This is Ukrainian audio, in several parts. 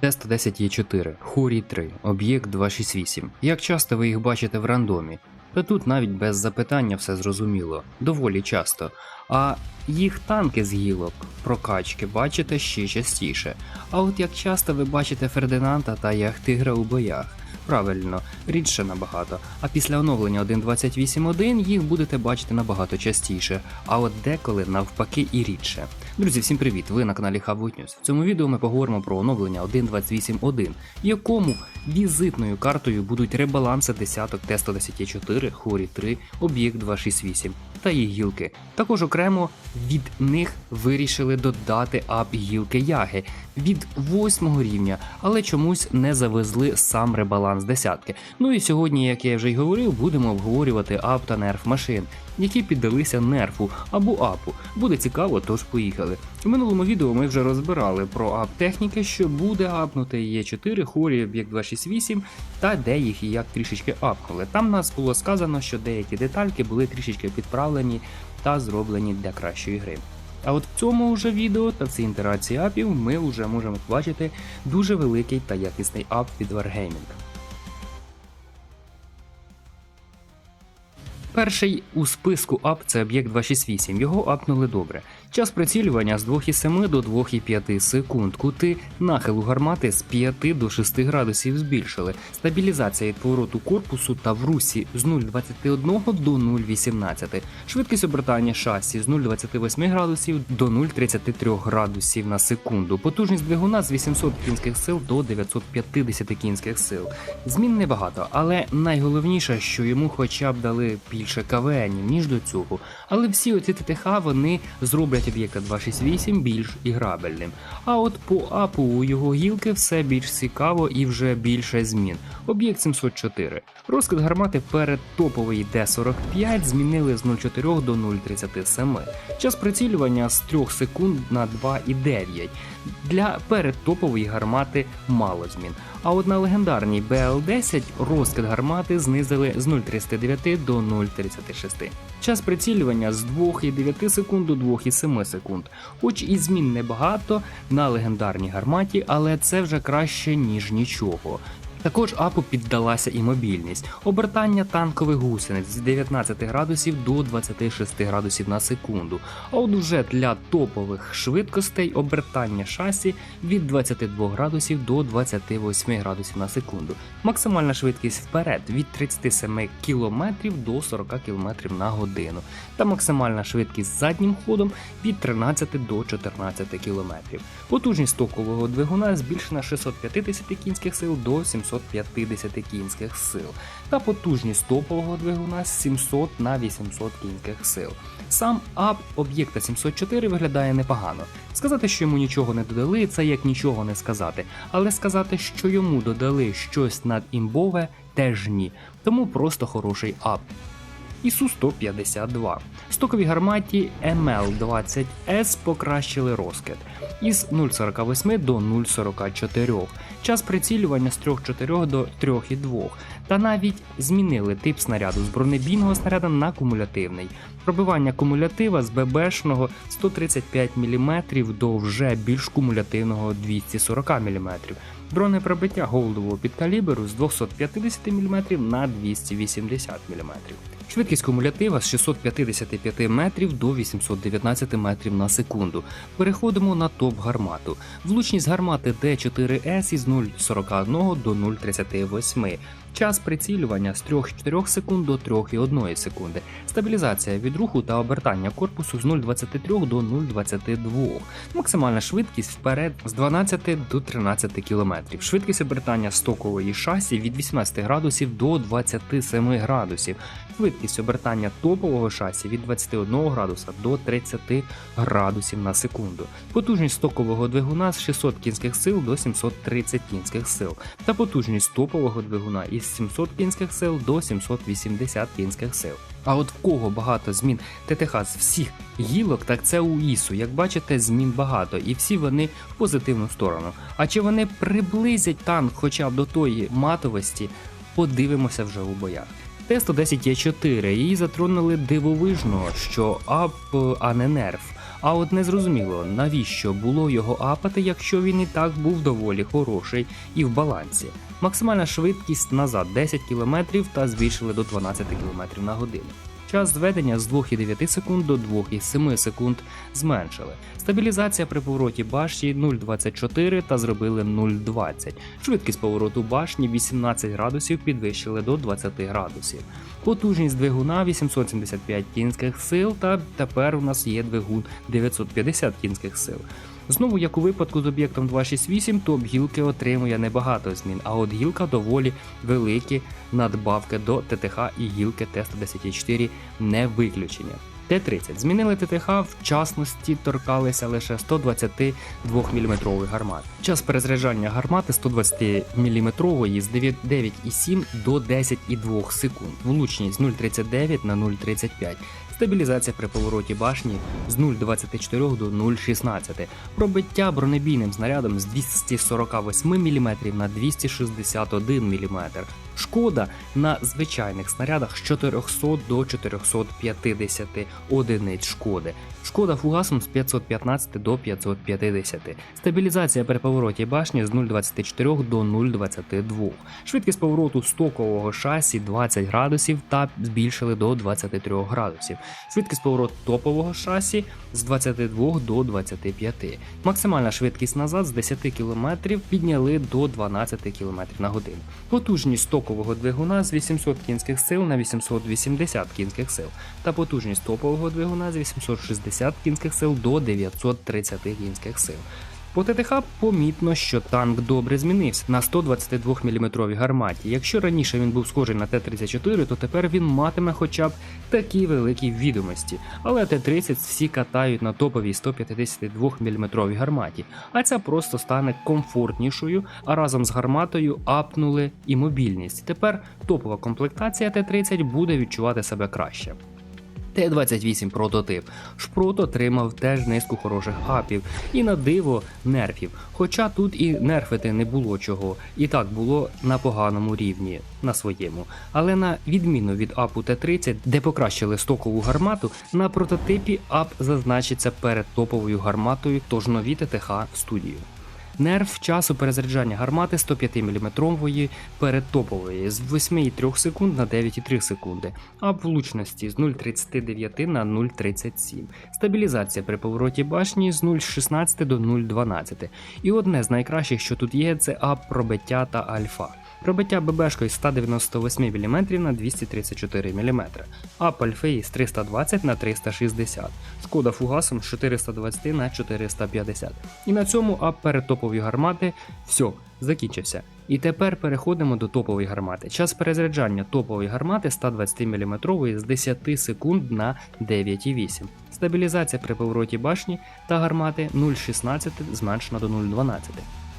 Т-110Е4, Хурі 3, об'єкт 268. Як часто ви їх бачите в рандомі? Та тут навіть без запитання все зрозуміло, доволі часто. А їх танки з гілок, прокачки бачите ще частіше. А от як часто ви бачите Фердинанда та Яхтигра у боях? Правильно, рідше набагато. А після оновлення 1.28.1 їх будете бачити набагато частіше, а от деколи навпаки і рідше. Друзі, всім привіт! Ви на каналі Хавутнюс. В цьому відео ми поговоримо про оновлення 1.28.1, якому візитною картою будуть ребаланси десяток Т-110Е4, Хорі 3, Об'єкт 268 та їх гілки. Також окремо від них вирішили додати ап гілки Яги від 8 рівня, але чомусь не завезли сам ребаланс десятки. Ну і сьогодні, як я вже й говорив, будемо обговорювати ап та нерф машин, які піддалися нерфу або апу. Буде цікаво, тож поїхали. У минулому відео ми вже розбирали про ап техніки, що буде апнути є 4 хорі, об'єкт 268 та де їх і як трішечки апнули. Там нас було сказано, що деякі детальки були трішечки підправлені та зроблені для кращої гри. А от в цьому вже відео та цій інтерації апів ми вже можемо побачити дуже великий та якісний ап від Wargaming. Перший у списку ап це об'єкт 268, його апнули добре. Час прицілювання з 2,7 до 2,5 секунд, кути нахилу гармати з 5 до 6 градусів збільшили, стабілізація від повороту корпусу та в русі з 0,21 до 0,18, швидкість обертання шасі з 0,28 градусів до 0,33 градусів на секунду, потужність двигуна з 800 кінських сил до 950 кінських сил. Змін небагато, але найголовніше, що йому хоча б дали більше КВНів, ніж до цього. Але всі оці ТТХ вони зроблять об'єкта 268 більш іграбельним. А от по апу у його гілки все більш цікаво і вже більше змін. Об'єкт 704. Розкид гармати перед топовий Д-45 змінили з 0,4 до 0,37. Час прицілювання з 3 секунд на 2,9. Для передтопової гармати мало змін. А от на легендарній БЛ-10 розкид гармати знизили з 0,39 до 0,36. Час прицілювання з 2,9 секунд до 2,7 секунд. Хоч і змін небагато на легендарній гарматі, але це вже краще ніж нічого. Також апу піддалася і мобільність, обертання танкових гусениць з 19 градусів до 26 градусів на секунду. А от уже для топових швидкостей обертання шасі від 22 градусів до 28 градусів на секунду. Максимальна швидкість вперед від 37 км до 40 км на годину. Та максимальна швидкість заднім ходом від 13 до 14 км. Потужність стокового двигуна збільшена з 650 кінських сил до 750 кінських сил, та потужність топового двигуна з 700 на 800 кінських сил. Сам ап об'єкта 704 виглядає непогано. Сказати, що йому нічого не додали, це як нічого не сказати, але сказати, що йому додали щось надімбове, теж ні. Тому просто хороший ап. Ісу 152 Стоковій гарматі ML20S покращили розкид із 0,48 до 0,44, час прицілювання з 3,4 до 3,2, та навіть змінили тип снаряду з бронебійного снаряда на кумулятивний. Пробивання кумулятива з ББшного 135 мм до вже більш кумулятивного 240 мм. Бронепробиття голдового підкаліберу з 250 мм на 280 мм. Швидкість кумулятива з 655 метрів до 819 метрів на секунду. Переходимо на топ гармату. Влучність гармати Д4С із 0,41 до 0,38. Час прицілювання з 3,4 секунд до 3,1 секунди. Стабілізація від руху та обертання корпусу з 0,23 до 0,22. Максимальна швидкість вперед з 12 до 13 км. Швидкість обертання стокової шасі від 18 градусів до 27 градусів. Швидкість обертання топового шасі від 21 градуса до 30 градусів на секунду. Потужність стокового двигуна з 600 кінських сил до 730 кінських сил. Та потужність топового двигуна із 700 кінських сил до 780 кінських сил. А от в кого багато змін ТТХ з всіх гілок, так це у ІСу. Як бачите, змін багато, і всі вони в позитивну сторону. А чи вони приблизять танк хоча б до тої матовості, подивимося вже у боях. Т-110Е4 її затронули дивовижно, що ап, а не нерф. А от незрозуміло, навіщо було його апати, якщо він і так був доволі хороший і в балансі. Максимальна швидкість назад 10 км та збільшили до 12 км на годину. Час зведення з 2,9 секунд до 2,7 секунд зменшили. Стабілізація при повороті башні 0,24 та зробили 0,20. Швидкість повороту башні 18 градусів підвищили до 20 градусів. Потужність двигуна 875 кінських сил, та тепер у нас є двигун 950 кінських сил. Знову, як у випадку з об'єктом 268, топ гілки отримує небагато змін, а от гілка доволі великі надбавки до ТТХ і гілки Т-154 не виключення. Т-30 змінили ТТХ, в частності торкалися лише 122 мм гармат. Час перезаряджання гармати 120 мм з 9,7 до 10,2 секунд. Влучність 0,39 на 0,35. Стабілізація при повороті башні з 0,24 до 0,16. Пробиття бронебійним снарядом з 248 мм на 261 мм. Шкода на звичайних снарядах з 400 до 450 одиниць шкоди. Шкода фугасом з 515 до 550. Стабілізація при повороті башні з 0,24 до 0,22. Швидкість повороту стокового шасі 20 градусів та збільшили до 23 градусів. Швидкість повороту топового шасі з 22 до 25. Максимальна швидкість назад з 10 км підняли до 12 км на годину. Потужність стокового двигуна з 800 кінських сил на 880 кінських сил та потужність топового двигуна з 860 кінських сил до 930 кінських сил. По ТТХ помітно, що танк добре змінився на 122 мм гарматі. Якщо раніше він був схожий на Т-34, то тепер він матиме хоча б такі великі відомості. Але Т-30 всі катають на топовій 152 мм гарматі, а ця просто стане комфортнішою, а разом з гарматою апнули і мобільність. Тепер топова комплектація Т-30 буде відчувати себе краще. Т-28 прототип. Шпрот отримав теж низку хороших апів і на диво нерфів. Хоча тут і нерфити не було чого, і так було на поганому рівні на своєму. Але на відміну від апу Т-30, де покращили стокову гармату, на прототипі ап зазначиться перед топовою гарматою, тож нові ТТХ в студію. Нерв часу перезаряджання гармати 105 мм перед топової з 8,3 секунд на 9,3 секунди, а влучності з 0,39 на 0,37. Стабілізація при повороті башні з 0,16 до 0,12. І одне з найкращих, що тут є, це ап пробиття та альфа. Пробиття ББшкою з 198 мм на 234 мм, альфеї з 320 на 360, шкода фугасом з 420 на 450. І на цьому ап перед топової гармати все, закінчився. І тепер переходимо до топової гармати. Час перезаряджання топової гармати 120 мм з 10 секунд на 9,8. Стабілізація при повороті башні та гармати 0,16 зменшена до 0,12.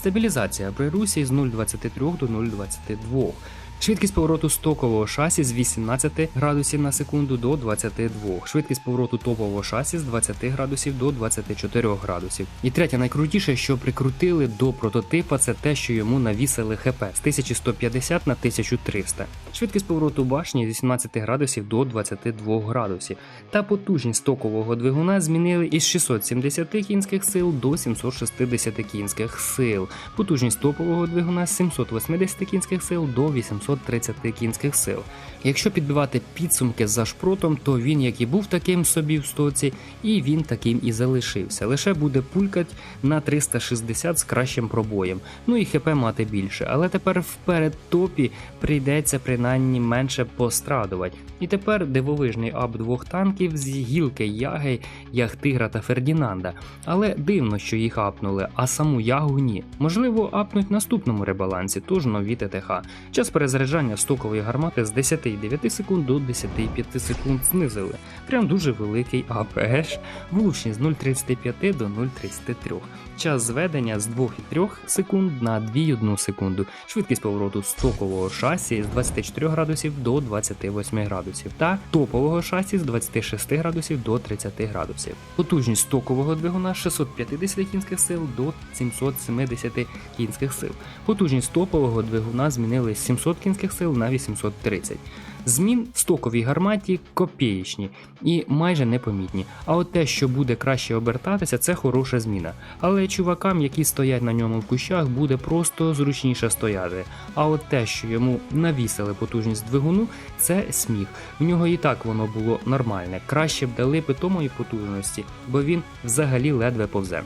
Стабілізація при русі з 0,23 до 0,22. Швидкість повороту стокового шасі з 18 градусів на секунду до 22. Швидкість повороту топового шасі з 20 градусів до 24 градусів. І третє найкрутіше, що прикрутили до прототипа, це те, що йому навісили ХП з 1150 на 1300. Швидкість повороту башні з 18 градусів до 22 градусів. Та потужність стокового двигуна змінили із 670 кінських сил до 760 кінських сил. Потужність топового двигуна з 780 кінських сил до 830 кінських сил. Якщо підбивати підсумки за шпротом, то він як і був таким собі в стоці, і він таким і залишився. Лише буде пулькать на 360 з кращим пробоєм. Ну і хп мати більше. Але тепер вперед топі прийдеться принаймні менше пострадувати. І тепер дивовижний ап двох танків з гілки Яги, Яхтигра та Фердінанда. Але дивно, що їх апнули, а саму ягу ні. Можливо, апнуть в наступному ребалансі, тож нові ТТХ. Час перезаряджання стокової гармати з 10,9 секунд до 10,5 секунд знизили. Прям дуже великий АПГ. Влучність з 0,35 до 0,33. Час зведення з 2,3 секунд на 2,1 секунду. Швидкість повороту стокового шасі з 24 градусів до 28 градусів та топового шасі з 26 градусів до 30 градусів. Потужність стокового двигуна з 650 кінських сил до 770 кінських сил. Потужність топового двигуна змінили з 700 кінських сил на 830. Змін в стоковій гарматі копієчні і майже непомітні. А от те, що буде краще обертатися, це хороша зміна. Але чувакам, які стоять на ньому в кущах, буде просто зручніше стояти. А от те, що йому навісили потужність двигуну, це сміх. В нього і так воно було нормальне. Краще б дали питомої потужності, бо він взагалі ледве повзе.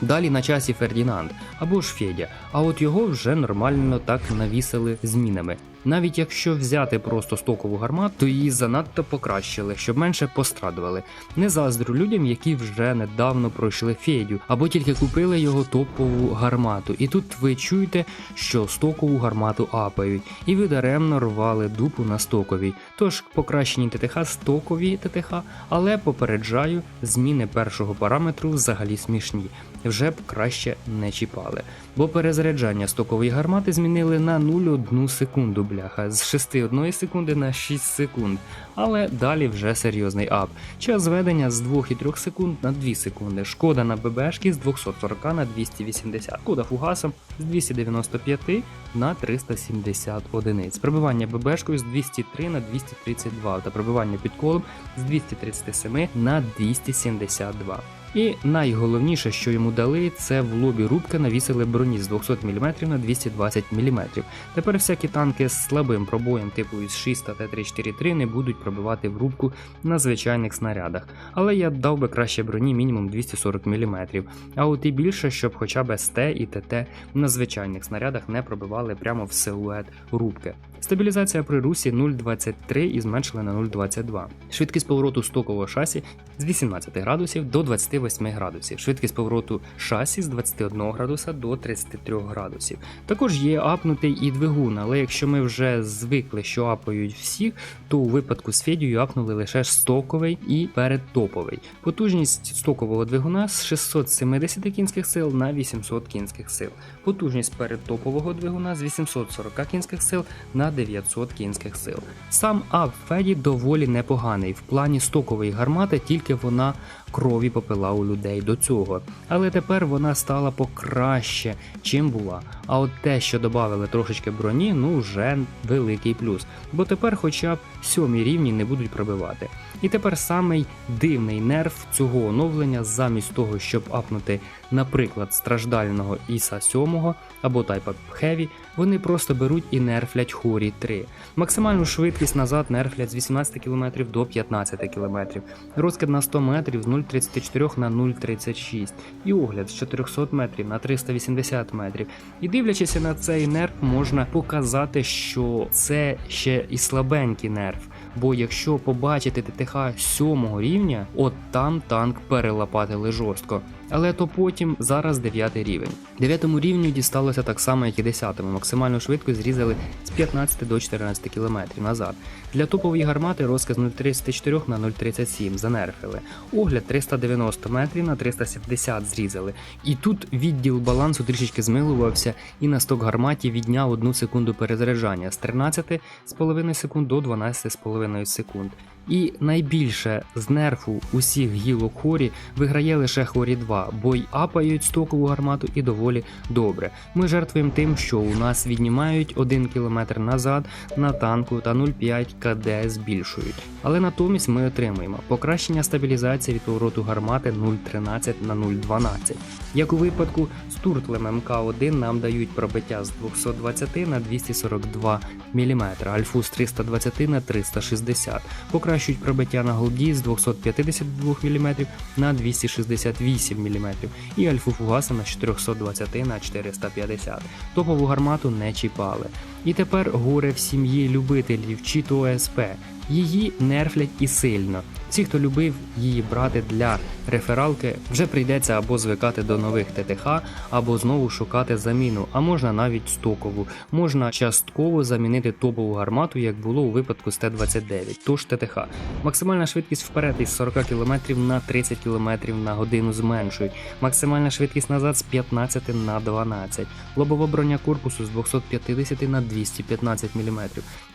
Далі на часі Фердінанд або ж Федя, а от його вже нормально так навісили змінами. Навіть якщо взяти просто стокову гармату, то її занадто покращили, щоб менше пострадували. Не заздрю людям, які вже недавно пройшли Федю, або тільки купили його топову гармату. І тут ви чуєте, що стокову гармату апають, і ви даремно рвали дупу на стоковій. Тож покращені ТТХ стокові ТТХ, але попереджаю, зміни першого параметру взагалі смішні. Вже б краще не чіпали. Бо перезаряджання стокової гармати змінили на 0,1 секунду, бляха, з 6,1 секунди на 6 секунд. Але далі вже серйозний ап. Час зведення з 2,3 секунд на 2 секунди. Шкода на ББшки з 240 на 280. Шкода фугасом з 295 на 370 одиниць. Пробивання ББшкою з 203 на 232 та пробивання під колом з 237 на 272. І найголовніше, що йому дали, це в лобі рубки навісили броні з 200 мм на 220 мм. Тепер всякі танки з слабим пробоєм типу із 6 та Т-343 не будуть пробивати в рубку на звичайних снарядах. Але я дав би краще броні мінімум 240 мм. А от і більше, щоб хоча б СТ і ТТ на звичайних снарядах не пробивали прямо в силует рубки. Стабілізація при русі 0,23 і зменшили на 0,22. Швидкість повороту стокового шасі з 18 градусів до 28 градусів. Швидкість повороту шасі з 21 градуса до 33 градусів. Також є апнутий і двигун, але якщо ми вже звикли, що апають всіх, то у випадку з Федією апнули лише стоковий і передтоповий. Потужність стокового двигуна з 670 кінських сил на 800 кінських сил. Потужність передтопового двигуна з 840 кінських сил на 900 кінських сил. Сам АВ Феді доволі непоганий. В плані стокової гармати тільки вона крові попила у людей до цього. Але тепер вона стала покраще, чим була. А от те, що додали трошечки броні, ну вже великий плюс. Бо тепер хоча б сьомі рівні не будуть пробивати. І тепер самий дивний нерв цього оновлення, замість того, щоб апнути, наприклад, страждального Іса 7 або Type Heavy, вони просто беруть і нерфлять Хорі 3. Максимальну швидкість назад нерфлять з 18 км до 15 км. Розкид на 100 метрів з 0,34 на 0,36 і огляд з 400 метрів на 380 метрів. І дивлячись на цей нерв, можна показати, що це ще і слабенький нерв. Бо якщо побачити ТТХ 7 рівня, от там танк перелопатили жорстко. Але то потім зараз 9 рівень. 9 рівню дісталося так само, як і 10 Максимальну швидкість зрізали з 15 до 14 км назад. Для топової гармати розказ 0,34 на 0,37 занерфили. Огляд 390 метрів на 370 зрізали. І тут відділ балансу трішечки змилувався і на сток гарматі відняв 1 секунду перезаряджання з 13,5 секунд до 12,5 секунд. І найбільше з нерфу усіх гілок хорі виграє лише хорі 2, бо й апають стокову гармату і доволі добре. Ми жертвуємо тим, що у нас віднімають 1 км назад на танку та 0,5 КД збільшують. Але натомість ми отримуємо покращення стабілізації від повороту гармати 0,13 на 0,12. Як у випадку з туртлем МК1 нам дають пробиття з 220 на 242 мм, альфу з 320 на 360 покращують пробиття на голді з 252 мм на 268 мм і альфу фугаса на 420 на 450. Топову гармату не чіпали. І тепер горе в сім'ї любителів чи то ОСП. Її нерфлять і сильно. Всі, хто любив її брати для рефералки, вже прийдеться або звикати до нових ТТХ, або знову шукати заміну, а можна навіть стокову. Можна частково замінити топову гармату, як було у випадку з Т-29, тож ТТХ. Максимальна швидкість вперед із 40 км на 30 км на годину зменшують. Максимальна швидкість назад з 15 на 12. Лобова броня корпусу з 250 на 215 мм.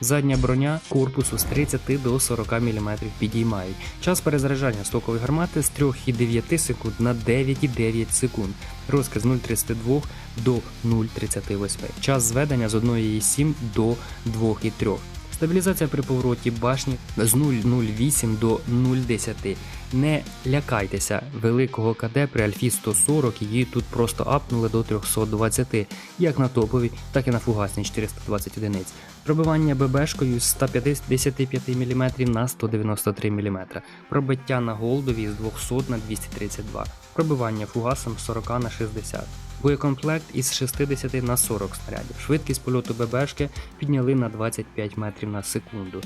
Задня броня корпусу з 30 до 40 мм підіймають. Час перезаряджання стокової гармати з 3,9 секунд на 9,9 секунд. Розказ з 0,32 до 0,38. Час зведення з 1,7 до 2,3. Стабілізація при повороті башні з 0,08 до 0,10. Не лякайтеся великого КД при Альфі 140, її тут просто апнули до 320, як на топовій, так і на фугасній 420 одиниць. Пробивання ББшкою з 155 мм на 193 мм. Пробиття на голдові з 200 на 232. Пробивання фугасом з 40 на 60. Боєкомплект із 60 на 40 снарядів. Швидкість польоту ББшки підняли на 25 метрів на секунду.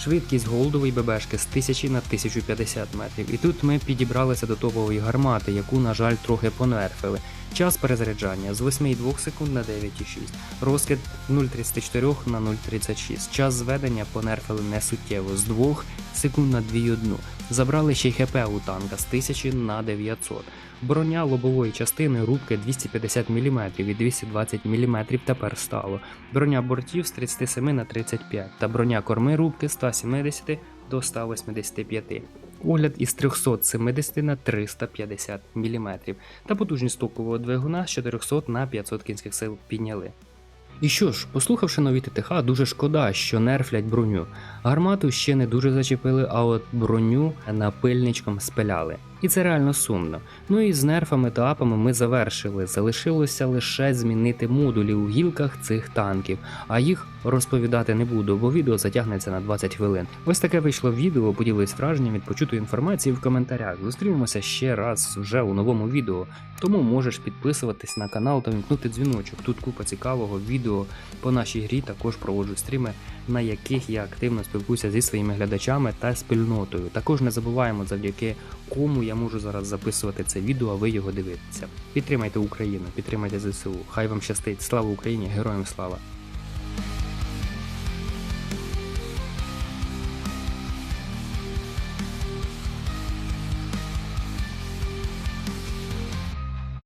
Швидкість голдової ББшки з 1000 на 1050 метрів. І тут ми підібралися до топової гармати, яку, на жаль, трохи понерфили. Час перезаряджання з 8,2 секунд на 9,6. Розкид 0,34 на 0,36. Час зведення понерфили не суттєво з 2 секунд на 2,1. Забрали ще й ХП у танка з 1000 на 900. Броня лобової частини рубки 250 мм і 220 мм тепер стало. Броня бортів з 37 на 35 та броня корми рубки з 170 до 185. Огляд із 370 на 350 мм та потужність стокового двигуна з 400 на 500 кінських сил підняли. І що ж, послухавши нові ТТХ, дуже шкода, що нерфлять броню. Гармату ще не дуже зачепили, а от броню напильничком спиляли. І це реально сумно. Ну і з нерфами та апами ми завершили. Залишилося лише змінити модулі у гілках цих танків, а їх розповідати не буду, бо відео затягнеться на 20 хвилин. Ось таке вийшло відео. Поділись враженням від почутої інформації в коментарях. Зустрінемося ще раз вже у новому відео. Тому можеш підписуватись на канал та вімкнути дзвіночок. Тут купа цікавого відео по нашій грі. Також проводжу стріми, на яких я активно спілкуюся зі своїми глядачами та спільнотою. Також не забуваємо завдяки кому можу зараз записувати це відео, а ви його дивитеся. Підтримайте Україну, підтримайте ЗСУ. Хай вам щастить. Слава Україні! Героям слава!